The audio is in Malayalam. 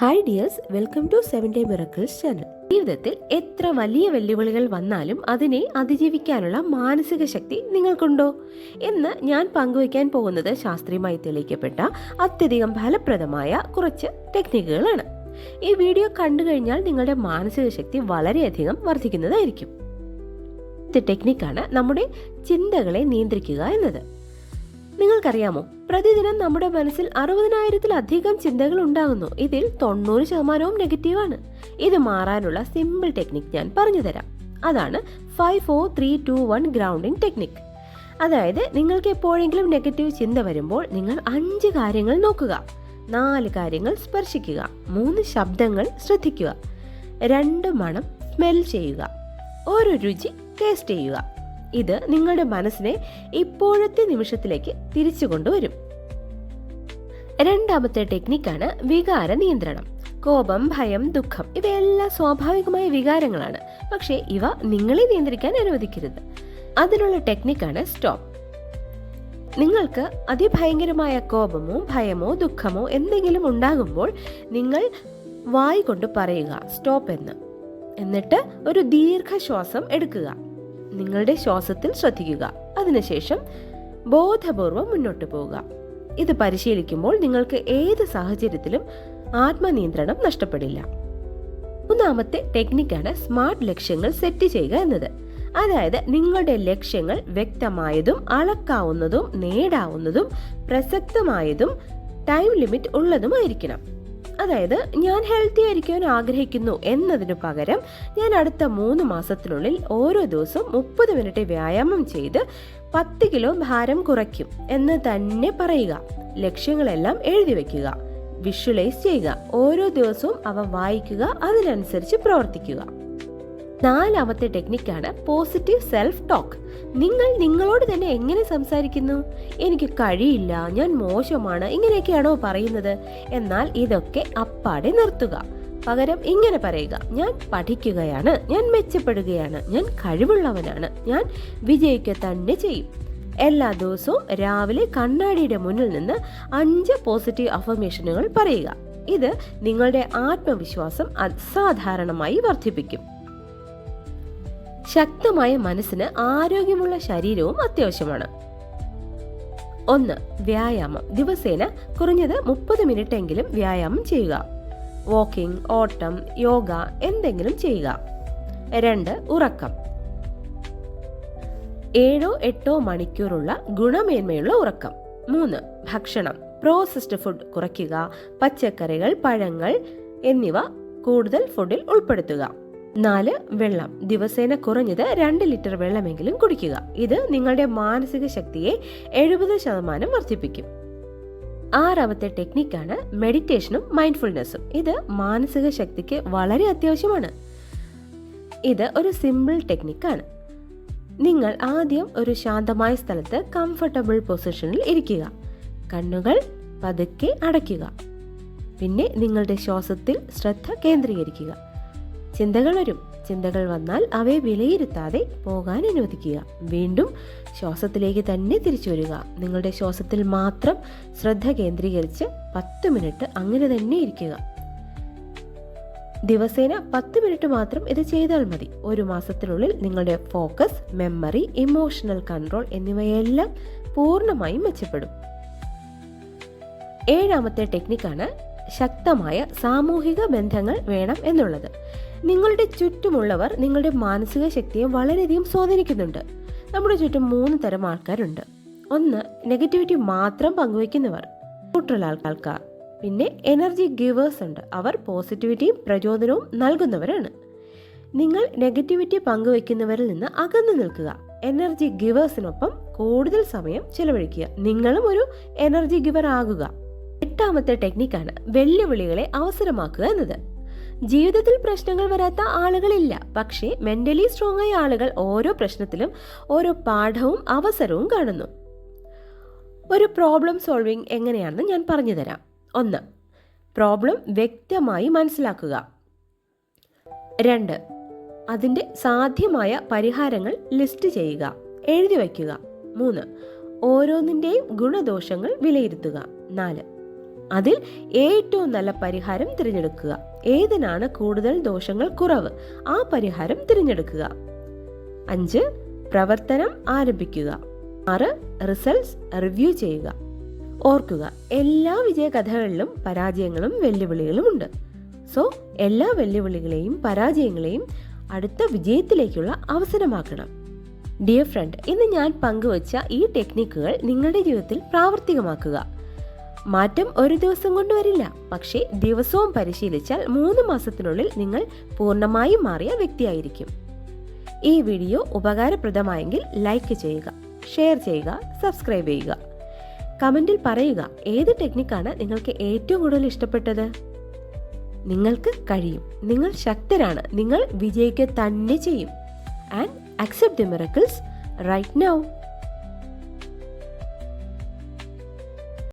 Hi dears welcome to seven day miracles channel ജീവിതത്തിൽ എത്ര വലിയ വെല്ലുവിളികൾ വന്നാലും അതിനെ അതിജീവിക്കാനുള്ള മാനസിക ശക്തി നിങ്ങൾക്കുണ്ടോ? എന്ന് ഞാൻ പങ്കുവയ്ക്കാൻ പോകുന്നത് ശാസ്ത്രീയമായി തെളിയിക്കപ്പെട്ട അത്യധികം ഫലപ്രദമായ കുറച്ച് ടെക്നിക്കുകളാണ് ഈ വീഡിയോ കണ്ടു കഴിഞ്ഞാൽ നിങ്ങളുടെ മാനസിക ശക്തി വളരെയധികം വർദ്ധിക്കുന്നതായിരിക്കും. ടെക്നിക്കാണ് നമ്മുടെ ചിന്തകളെ നിയന്ത്രിക്കുക എന്നത്. നിങ്ങൾക്കറിയാമോ? പ്രതിദിനം നമ്മുടെ മനസ്സിൽ അറുപതിനായിരത്തിലധികം ചിന്തകൾ ഉണ്ടാകുന്നു. ഇതിൽ തൊണ്ണൂറ് ശതമാനവും നെഗറ്റീവാണ്. ഇത് മാറാനുള്ള സിമ്പിൾ ടെക്നിക് ഞാൻ പറഞ്ഞു തരാം അതാണ് five four three two one grounding technique അതായത് നിങ്ങൾക്ക് എപ്പോഴെങ്കിലും നെഗറ്റീവ് ചിന്ത വരുമ്പോൾ നിങ്ങൾ അഞ്ച് കാര്യങ്ങൾ നോക്കുക. നാല് കാര്യങ്ങൾ സ്പർശിക്കുക. മൂന്ന് ശബ്ദങ്ങൾ ശ്രദ്ധിക്കുക. രണ്ട് മണം സ്മെൽ ചെയ്യുക. ഒരു രുചി ടേസ്റ്റ് ചെയ്യുക. ഇത് നിങ്ങളുടെ മനസ്സിനെ ഇപ്പോഴത്തെ നിമിഷത്തിലേക്ക് തിരിച്ചു കൊണ്ടുവരും. രണ്ടാമത്തെ ടെക്നിക്കാണ് വികാര നിയന്ത്രണം. കോപം ഭയം ദുഃഖം ഇവയെല്ലാം സ്വാഭാവികമായ വികാരങ്ങളാണ്. പക്ഷേ ഇവ നിങ്ങളെ നിയന്ത്രിക്കാൻ അനുവദിക്കരുത്. അതിനുള്ള ടെക്നിക്കാണ് സ്റ്റോപ്പ്. നിങ്ങൾക്ക് അതിഭയങ്കരമായ കോപമോ ഭയമോ ദുഃഖമോ എന്തെങ്കിലും ഉണ്ടാകുമ്പോൾ നിങ്ങൾ വായി കൊണ്ട് പറയുക സ്റ്റോപ്പ് എന്ന്. എന്നിട്ട് ഒരു ദീർഘശ്വാസം എടുക്കുക. നിങ്ങളുടെ ശ്വാസത്തിൽ ശ്രദ്ധിക്കുക. അതിനുശേഷം ബോധപൂർവം മുന്നോട്ട് പോവുക. ഇത് പരിശീലിക്കുമ്പോൾ നിങ്ങൾക്ക് ഏത് സാഹചര്യത്തിലും ആത്മനിയന്ത്രണം നഷ്ടപ്പെടില്ല. മൂന്നാമത്തെ ടെക്നിക്കാണ് സ്മാർട്ട് ലക്ഷ്യങ്ങൾ സെറ്റ് ചെയ്യുക എന്നത്. അതായത് നിങ്ങളുടെ ലക്ഷ്യങ്ങൾ വ്യക്തമായതും അളക്കാവുന്നതും നേടാവുന്നതും പ്രസക്തമായതും ടൈം ലിമിറ്റ് ഉള്ളതുമായിരിക്കണം. അതായത് ഞാൻ ഹെൽത്തി ആയിരിക്കാൻ ആഗ്രഹിക്കുന്നു എന്നതിനു പകരം ഞാൻ അടുത്ത മൂന്ന് മാസത്തിനുള്ളിൽ ഓരോ ദിവസവും മുപ്പത് മിനിറ്റ് വ്യായാമം ചെയ്ത് പത്ത് കിലോ ഭാരം കുറയ്ക്കും എന്ന് തന്നെ പറയുക. ലക്ഷ്യങ്ങളെല്ലാം എഴുതി വെക്കുക. വിഷ്വലൈസ് ചെയ്യുക. ഓരോ ദിവസവും അവ വായിക്കുക. അതിനനുസരിച്ച് പ്രവർത്തിക്കുക. നാലാമത്തെ ടെക്നിക്കാണ് പോസിറ്റീവ് സെൽഫ് ടോക്ക്. നിങ്ങൾ നിങ്ങളോട് തന്നെ എങ്ങനെ സംസാരിക്കുന്നു? എനിക്ക് കഴിയില്ല ഞാൻ മോശമാണ് ഇങ്ങനെയൊക്കെയാണോ പറയുന്നത്? എന്നാൽ ഇതൊക്കെ അപ്പാടെ നിർത്തുക. പകരം ഇങ്ങനെ പറയുക ഞാൻ പഠിക്കുകയാണ് ഞാൻ മെച്ചപ്പെടുകയാണ് ഞാൻ കഴിവുള്ളവനാണ് ഞാൻ വിജയിക്കുക തന്നെ ചെയ്യും. എല്ലാ ദിവസവും രാവിലെ കണ്ണാടിയുടെ മുന്നിൽ നിന്ന് അഞ്ച് പോസിറ്റീവ് അഫർമേഷനുകൾ പറയുക. ഇത് നിങ്ങളുടെ ആത്മവിശ്വാസം അസാധാരണമായി വർദ്ധിപ്പിക്കും. ശക്തമായ മനസ്സിന് ആരോഗ്യമുള്ള ശരീരവും അത്യാവശ്യമാണ്. ഒന്ന് വ്യായാമം. ദിവസേന കുറഞ്ഞത് മുപ്പത് മിനിറ്റ് എങ്കിലും വ്യായാമം ചെയ്യുക. വാക്കിംഗ് ഓട്ടം യോഗ എന്തെങ്കിലും ചെയ്യുക. രണ്ട് ഉറക്കം. ഏഴോ എട്ടോ മണിക്കൂറുള്ള ഗുണമേന്മയുള്ള ഉറക്കം. മൂന്ന് ഭക്ഷണം. പ്രോസസ്ഡ് ഫുഡ് കുറയ്ക്കുക. പച്ചക്കറികൾ പഴങ്ങൾ എന്നിവ കൂടുതൽ ഫുഡിൽ ഉൾപ്പെടുത്തുക. നാല് വെള്ളം. ദിവസേന കുറഞ്ഞത് രണ്ട് ലിറ്റർ വെള്ളമെങ്കിലും കുടിക്കുക. ഇത് നിങ്ങളുടെ മാനസിക ശക്തിയെ എഴുപത് ശതമാനം വർദ്ധിപ്പിക്കും. ആറാമത്തെ ടെക്നിക്കാണ് മെഡിറ്റേഷനും മൈൻഡ്ഫുൾനെസ്സും. ഇത് മാനസിക ശക്തിക്ക് വളരെ അത്യാവശ്യമാണ്. ഇത് ഒരു സിമ്പിൾ ടെക്നിക്കാണ്. നിങ്ങൾ ആദ്യം ഒരു ശാന്തമായ സ്ഥലത്ത് കംഫർട്ടബിൾ പൊസിഷനിൽ ഇരിക്കുക. കണ്ണുകൾ പതുക്കെ അടയ്ക്കുക. പിന്നെ നിങ്ങളുടെ ശ്വാസത്തിൽ ശ്രദ്ധ കേന്ദ്രീകരിക്കുക. ചിന്തകൾ വരും. ചിന്തകൾ വന്നാൽ അവയെ വിലയിരുത്താതെ പോകാൻ അനുവദിക്കുക. വീണ്ടും ശ്വാസത്തിലേക്ക് തന്നെ തിരിച്ചു വരിക. നിങ്ങളുടെ ശ്വാസത്തിൽ മാത്രം ശ്രദ്ധ കേന്ദ്രീകരിച്ച് പത്ത് മിനിറ്റ് അങ്ങനെ തന്നെ ഇരിക്കുക. ദിവസേന പത്ത് മിനിറ്റ് മാത്രം ഇത് ചെയ്താൽ മതി. ഒരു മാസത്തിനുള്ളിൽ നിങ്ങളുടെ ഫോക്കസ് മെമ്മറി ഇമോഷണൽ കൺട്രോൾ എന്നിവയെല്ലാം പൂർണമായും മെച്ചപ്പെടും. ഏഴാമത്തെ ടെക്നിക്കാണ് ശക്തമായ സാമൂഹിക ബന്ധങ്ങൾ വേണം എന്നുള്ളത്. നിങ്ങളുടെ ചുറ്റുമുള്ളവർ നിങ്ങളുടെ മാനസിക ശക്തിയെ വളരെയധികം സ്വാധീനിക്കുന്നുണ്ട്. നമ്മുടെ ചുറ്റും മൂന്ന് തരം ആൾക്കാരുണ്ട്. ഒന്ന് നെഗറ്റിവിറ്റി മാത്രം പങ്കുവയ്ക്കുന്നവർ. ന്യൂട്രൽ ആൾക്കാർ. പിന്നെ എനർജി ഗിവേഴ്സ് ഉണ്ട്. അവർ പോസിറ്റിവിറ്റിയും പ്രചോദനവും നൽകുന്നവരാണ്. നിങ്ങൾ നെഗറ്റിവിറ്റി പങ്കുവയ്ക്കുന്നവരിൽ നിന്ന് അകന്നു നിൽക്കുക. എനർജി ഗിവേഴ്സിനൊപ്പം കൂടുതൽ സമയം ചെലവഴിക്കുക. നിങ്ങളും ഒരു എനർജി ഗിവർ ആകുക. എട്ടാമത്തെ ടെക്നിക്കാണ് വെല്ലുവിളികളെ അവസരമാക്കുക എന്നത്. ജീവിതത്തിൽ പ്രശ്നങ്ങൾ വരാത്ത ആളുകളില്ല. പക്ഷേ മെന്റലി സ്ട്രോങ് ആയ ആളുകൾ ഓരോ പ്രശ്നത്തിലും ഓരോ പാഠവും അവസരവും കാണുന്നു. ഒരു പ്രോബ്ലം സോൾവിങ് എങ്ങനെയാണെന്ന് ഞാൻ പറഞ്ഞു തരാം. ഒന്ന് പ്രോബ്ലം വ്യക്തമായി മനസ്സിലാക്കുക. രണ്ട് അതിന്റെ സാധ്യമായ പരിഹാരങ്ങൾ ലിസ്റ്റ് ചെയ്യുക. എഴുതി വയ്ക്കുക. മൂന്ന് ഓരോന്നിന്റെയും ഗുണദോഷങ്ങൾ വിലയിരുത്തുക. നാല് അതിൽ ഏറ്റവും നല്ല പരിഹാരം തിരഞ്ഞെടുക്കുക. ഏതിനാണ് കൂടുതൽ ദോഷങ്ങൾ കുറവ്? ആ പരിഹാരം തിരഞ്ഞെടുക്കുക. അഞ്ച് പ്രവർത്തനം ആരംഭിക്കുക. ആറ് റിസൾട്ട്സ് റിവ്യൂ ചെയ്യുക. ഓർക്കുക എല്ലാ വിജയകഥകളിലും പരാജയങ്ങളും വെല്ലുവിളികളും ഉണ്ട്. സോ എല്ലാ വെല്ലുവിളികളെയും പരാജയങ്ങളെയും അടുത്ത വിജയത്തിലേക്കുള്ള അവസരമാക്കണം. ഡിയർ ഫ്രണ്ട് ഇന്ന് ഞാൻ പങ്കുവച്ച ഈ ടെക്നിക്കുകൾ നിങ്ങളുടെ ജീവിതത്തിൽ പ്രാവർത്തികമാക്കുക. മാറ്റം ഒരു ദിവസം കൊണ്ട് വരില്ല പക്ഷേ ദിവസവും പരിശീലിച്ചാൽ മൂന്ന് മാസത്തിനുള്ളിൽ നിങ്ങൾ പൂർണമായും മാറിയ വ്യക്തിയായിരിക്കും. ഈ വീഡിയോ ഉപകാരപ്രദമായെങ്കിൽ ലൈക്ക് ചെയ്യുക ഷെയർ ചെയ്യുക സബ്സ്ക്രൈബ് ചെയ്യുക. കമന്റിൽ പറയുക ഏത് ടെക്നിക്കാണ് നിങ്ങൾക്ക് ഏറ്റവും കൂടുതൽ ഇഷ്ടപ്പെട്ടത്? നിങ്ങൾക്ക് കഴിയും. നിങ്ങൾ ശക്തരാണ്. നിങ്ങൾ വിജയിക്കുക തന്നെ ചെയ്യും. And accept the miracles right now